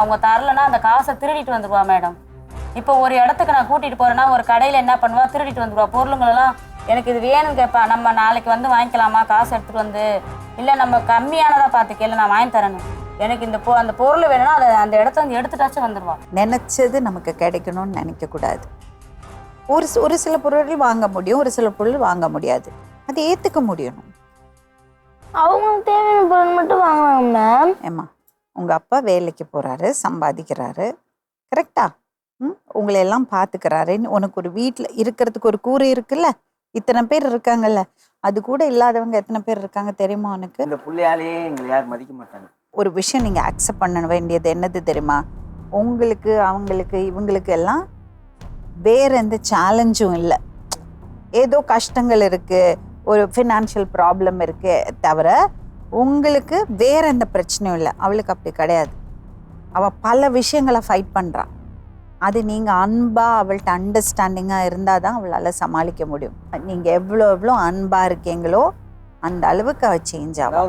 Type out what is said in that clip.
அவங்க தரலன்னா அந்த காசை திருடிட்டு வந்துருவா மேடம். இப்போ ஒரு இடத்துக்கு நான் கூட்டிட்டு போறேன்னா ஒரு கடையில என்ன பண்ணுவா? திருடிட்டு வந்துருவா. பொருளுங்களெல்லாம் எனக்கு இது வேணும்னு கேட்பா நம்ம நாளைக்கு வந்து வாங்கிக்கலாமா? காசு எடுத்துட்டு வந்து. இல்லை நம்ம கம்மியானதா பார்த்து கேளு நான் வாங்கி தரேன்னு. எனக்கு இந்த பொ அந்த பொருள் வேணும்னா அதை அந்த இடத்த வந்து எடுத்துட்டாச்சும் வந்துருவா. நினச்சது நமக்கு கிடைக்கணும்னு நினைக்கக்கூடாது. ஒரு சி- ஒரு சில பொருள் வாங்க முடியும். ஒரு சில பொருள் வாங்க முடியாது. அதை ஏற்றுக்க முடியணும். அவங்களுக்கு தேவையான பொருள் மட்டும் வாங்குவாங்க மேம் ஏம்மா. உங்கள் அப்பா வேலைக்கு போகிறாரு சம்பாதிக்கிறாரு. கரெக்டா ம் உங்களை எல்லாம் பார்த்துக்கிறாரு உனக்கு ஒரு வீட்டில் இருக்கிறதுக்கு ஒரு கூரை இருக்குல்ல? இத்தனை பேர் இருக்காங்கல்ல? அது கூட இல்லாதவங்க எத்தனை பேர் இருக்காங்க தெரியுமா உனக்கு? இந்த புள்ளையாலேயே எங்களை யாரும் மதிக்க மாட்டாங்க. ஒரு விஷயம் நீங்கள் அக்செப்ட் பண்ண வேண்டியது என்னது தெரியுமா? உங்களுக்கு அவங்களுக்கு இவங்களுக்கு எல்லாம் வேற எந்த சேலஞ்சும் இல்லை. ஏதோ கஷ்டங்கள் இருக்குது ஒரு ஃபினான்ஷியல் ப்ராப்ளம் இருக்கு தவிர உங்களுக்கு வேற எந்த பிரச்சனையும் இல்லை. அவளுக்கு அப்படி கிடையாது. அவள் பல விஷயங்களை ஃபைட் பண்ணுறா அது நீங்கள் அன்பாக அவள்கிட்ட அண்டர்ஸ்டாண்டிங்காக இருந்தால் தான் அவளால் சமாளிக்க முடியும். நீங்கள் எவ்வளோ எவ்வளோ அன்பாக இருக்கீங்களோ அந்த அளவுக்கு அவள் சேஞ்ச் ஆகும்